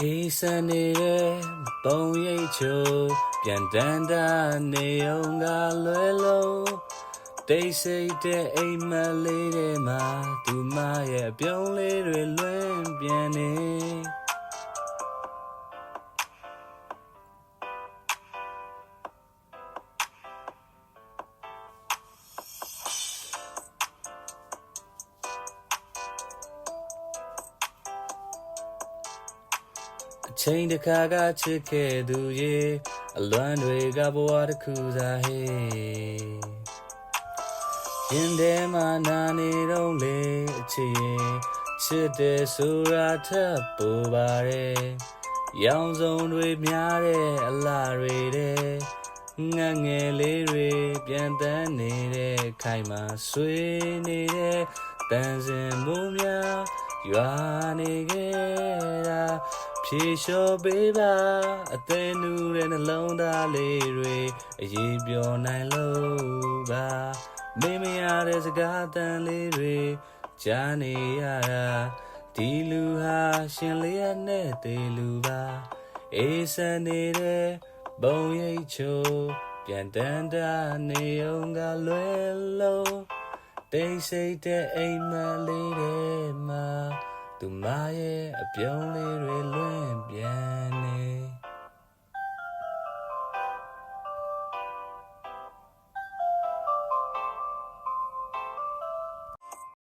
အေးစံနေတဲ့ပုံရိပ်ချိုပြန်တန်တာနေအောင်ကလွယ်လုံးတိတ်ဆိတ်တဲ့အိမ်မက်လေးတွေမှာသူမရဲ့အပြုံးလေးတွေလွင့်ပြန်နေ ချိန်တစ်ခါကချစ်ခဲ့သူရေအလွမ်းတွေကဘဝတစ်ခုသာဟေးရင်ထဲမှာနာနေတော့လေအချစ်ရင်ချစ်တယ်ဆိုတာထပ်ပူပါတယ်ရောင်စုံတွေများတဲ့အလားတွေတဲ့ငတ်ငယ်လေးတွေပြန်တန်းနေတဲ့ခိုင်မှာဆွေးနေတဲ့တန်စင်မှုများရွာနေခဲ့တာ ဖြေလျှော်ပေးပါအသေးနူတဲ့နှလုံးသားလေးတွေအရေးပြောနိုင်လို့ပါမင်းမရတဲ့စကားတန်လေးတွေကြားနေရတာဒီလူဟာရှင်လျက်နဲ့တေလူပါအေးစံနေတဲ့ဘုံရိပ်ချိုပြန်တန်တာနေအောင်ကလွယ်လို့တိတ်ဆိတ်တဲ့အိမ်မက်လေးတွေမှာ သူမရဲ့အပြုံးလေးတွေလွင့်ပြန်